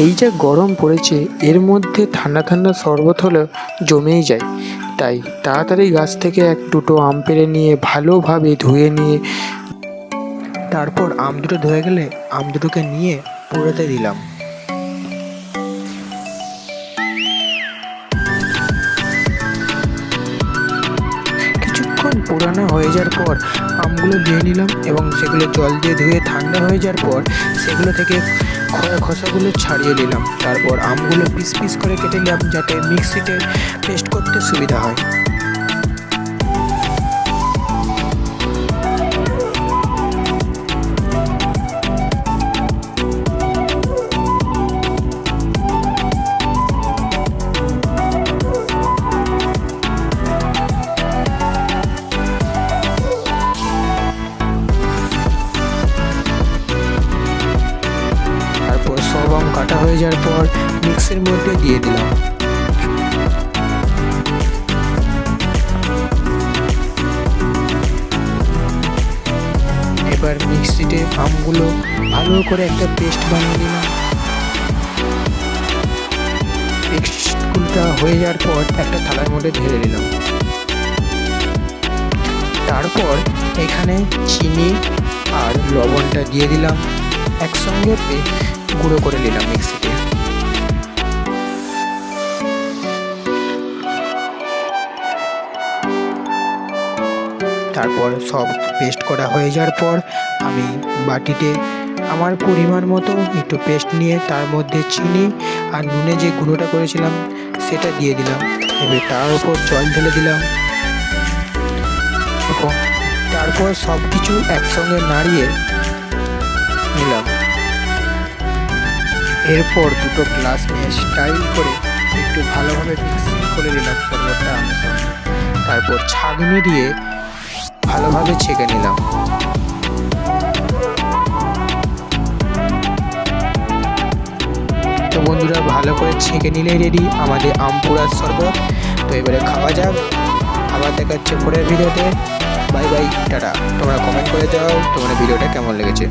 এই যা গরম পড়েছে, এর মধ্যে ঠান্ডা ঠান্ডা শরবত হলে জমেই যায়। তাই তাড়াতাড়ি গাছ থেকে এক দুটো আম পেড়ে নিয়ে ভালোভাবে ধুয়ে নিয়ে তারপর আম দুটো ধুয়ে গেলে আম দুটোকে নিয়ে পোড়াতে দিলাম। কিছুক্ষণ পোড়ানো হয়ে যাওয়ার পর আমগুলো দিয়ে নিলাম এবং সেগুলো জল দিয়ে ধুয়ে ঠান্ডা হয়ে যাওয়ার পর সেগুলো থেকে খোয়া খোসাগুলো ছাড়িয়ে নিলাম। তারপর আমগুলো পিস পিস করে কেটে নিলাম যাতে মিক্সিতে পেস্ট করতে সুবিধা হয়। কাটা হয়ে যাওয়ার পর মিক্সির মধ্যে দিয়ে দিলাম। এবার মিক্সিতে আমগুলো ভালো করে একটা পেস্ট বানিয়ে নিলাম। পেস্টগুলোটা হয়ে যাওয়ার পর একটা থালার মধ্যে ঢেলে দিলাম তারপর এখানে চিনি আর লবণটা দিয়ে দিলাম। একসঙ্গে গুঁড়ো করে নিলাম মিক্সিতে। তারপর সব পেস্ট করা হয়ে যাওয়ার পর আমি বাটিতে আমার পরিমাণ মতো একটু পেস্ট নিয়ে তার মধ্যে চিনি আর নুনে যে গুঁড়োটা করেছিলাম সেটা দিয়ে দিলাম। এবার তার উপর জল ঢেলে দিলাম। তারপর সব কিছু একসঙ্গে নাড়িয়ে এরপর দুটো গ্লাস নিয়ে স্টাইল করে একটু ভালোভাবে মিক্সিং করে নিলাম শরবতটা সঙ্গে তারপর ছাঁকনি দিয়ে ভালোভাবে ছেঁকে নিলাম। তো বন্ধুরা, ভালো করে ছেঁকে নিলেই রেডি আমাদের আম পোড়ার শরবত। তো এবারে খাওয়া যাক। আবার দেখা হচ্ছে পরের ভিডিওতে। Bye bye, tata. তোমরা কমেন্ট করে দাও তোমার ভিডিওটা কেমন লেগেছে।